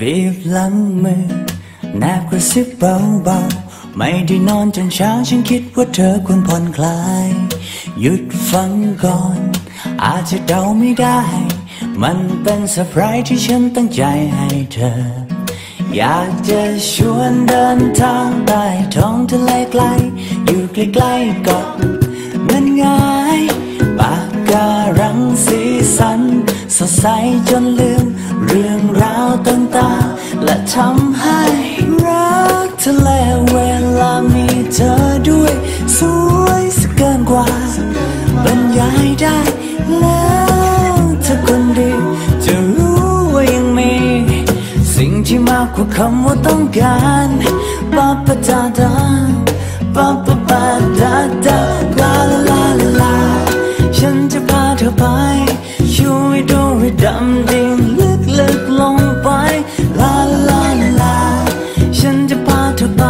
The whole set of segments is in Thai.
บีบหลังมือแนบกระซิบเบาๆ ไม่ได้นอนจนเช้าฉันคิดว่าเธอควรผ่อนคลาย หยุดฟังก่อน อาจจะเดาไม่ได้ มันเป็นเซอร์ไพรส์ที่ฉันตั้งใจให้เธอ อยากจะชวนเดินทางใต้ท้องทะเลไกล อยู่ใกล้ๆเก็มันง่ายปากการังสีสัน สดใสจนลืม เรื่องราวต่างๆ และทำให้รักทะเลเวลามีเธอด้วย สวยสกเกินกว่า บรรยายได้แล้ว ว่าคำว่าต้องการปาปะดาดาปาปะปาดาดาลาลาลาลาลาฉันจะพาเธอไปช่วยดูให้ดำดิ่งลึกลึกลงไปลาลาลาลาฉันจะพาเธอไป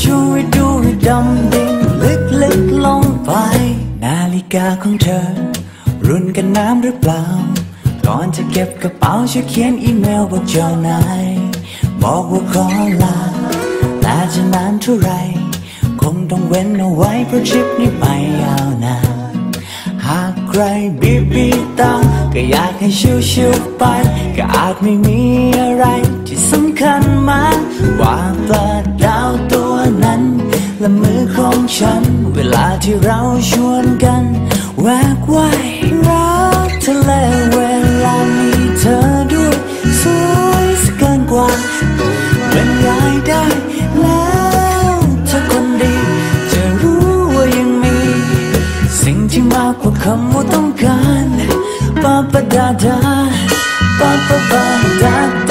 ช่วยดูให้ดำดิ่งลึกลึกลงไป นาฬิกาของเธอ รุ่นกันน้ำหรือเปล่าก่อนจะเก็บกระเป๋าช่วยเขียนอีเมลบอกเจ้านาย บอกว่าขอลาแต่จะนานเท่าไร คงต้องเว้นเอาไว้เพราะทริปนี้ไปยาวนาน หากใครบีบีตาก็อยากให้ชิวๆไป ก็อาจไม่มีอะไรที่สำคัญมากกว่าปลาดาวตัวนั้น และมือของฉัน เวลาที่เราชวนกัน แวกว่ายรักทะเลเว สิ่งที่มา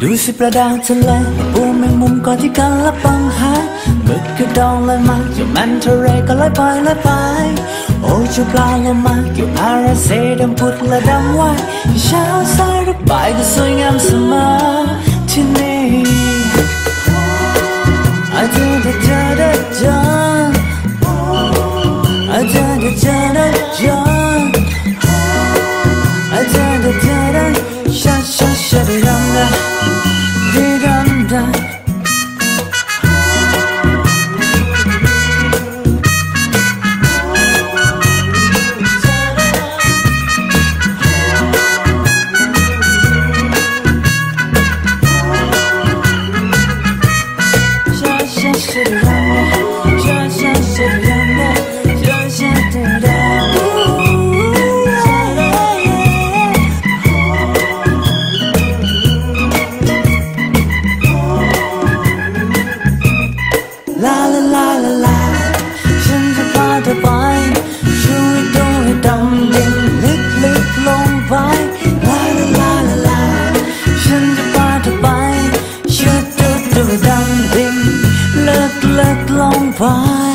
ดูสิประดาวทะเลปูแมงมุมก่อนที่กันละปังหาหมึกกระดองลอยมาจ้ามันทะเลก็ลอยไปลอยไป โอ้ชูปลาลงมาเกี่ยวอาราเซดำพุดและดำว่ายเช้าสายหรือบ่ายก็สวยงามเสมอที่นี่ 飘荡像诗写的浪漫 จนดังเพลงเลิกเลิกลองฟ้า